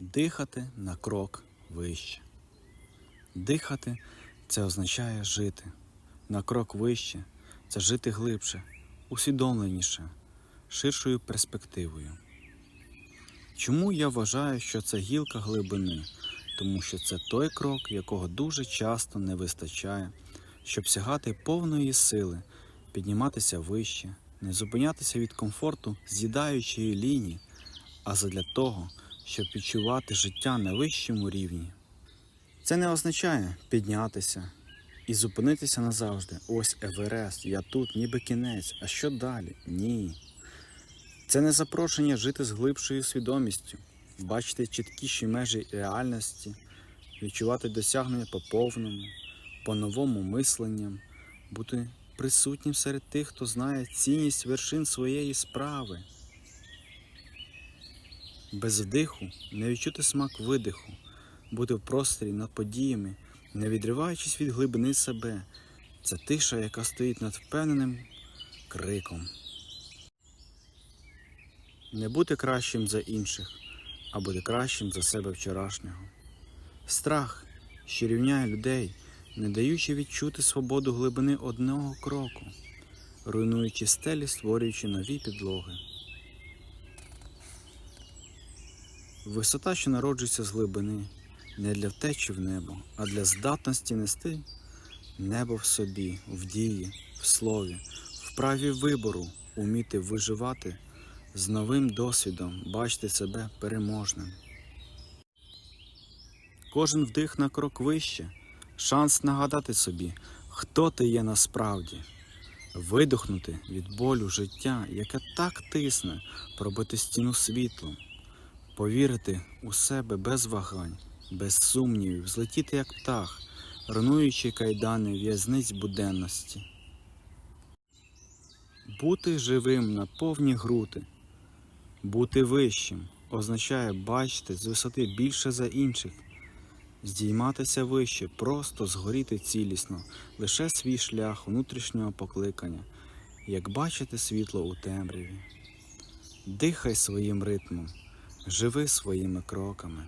Дихати на крок вище. Дихати це означає жити. На крок вище це жити глибше, усвідомленіше, ширшою перспективою. Чому я вважаю, що це гілка глибини? Тому що це той крок, якого дуже часто не вистачає, щоб сягати повної сили, підніматися вище, не зупинятися від комфорту з'їдаючої лінії, а задля того, щоб відчувати життя на вищому рівні. Це не означає піднятися і зупинитися назавжди. Ось Еверест, я тут, ніби кінець. А що далі? Ні. Це не запрошення жити з глибшою свідомістю, бачити чіткіші межі реальності, відчувати досягнення по повному, по-новому мисленням, бути присутнім серед тих, хто знає цінність вершин своєї справи. Без вдиху не відчути смак видиху, бути в просторі над подіями, не відриваючись від глибини себе. Це тиша, яка стоїть над впевненим криком. Не бути кращим за інших, а бути кращим за себе вчорашнього. Страх, що рівняє людей, не даючи відчути свободу глибини одного кроку, руйнуючи стелі, створюючи нові підлоги. Висота, що народжується з глибини, не для втечі в небо, а для здатності нести небо в собі, в дії, в слові, в праві вибору, уміти виживати з новим досвідом, бачити себе переможним. Кожен вдих на крок вище, шанс нагадати собі, хто ти є насправді, видихнути від болю життя, яке так тисне, пробити стіну світлом, повірити у себе без вагань, без сумнівів, злетіти як птах, руйнуючи кайдани в'язниць буденності. Бути живим на повні груди, бути вищим означає бачити з висоти більше за інших, здійматися вище, просто згоріти цілісно, лише свій шлях внутрішнього покликання, як бачити світло у темряві. Дихай своїм ритмом, живи своїми кроками.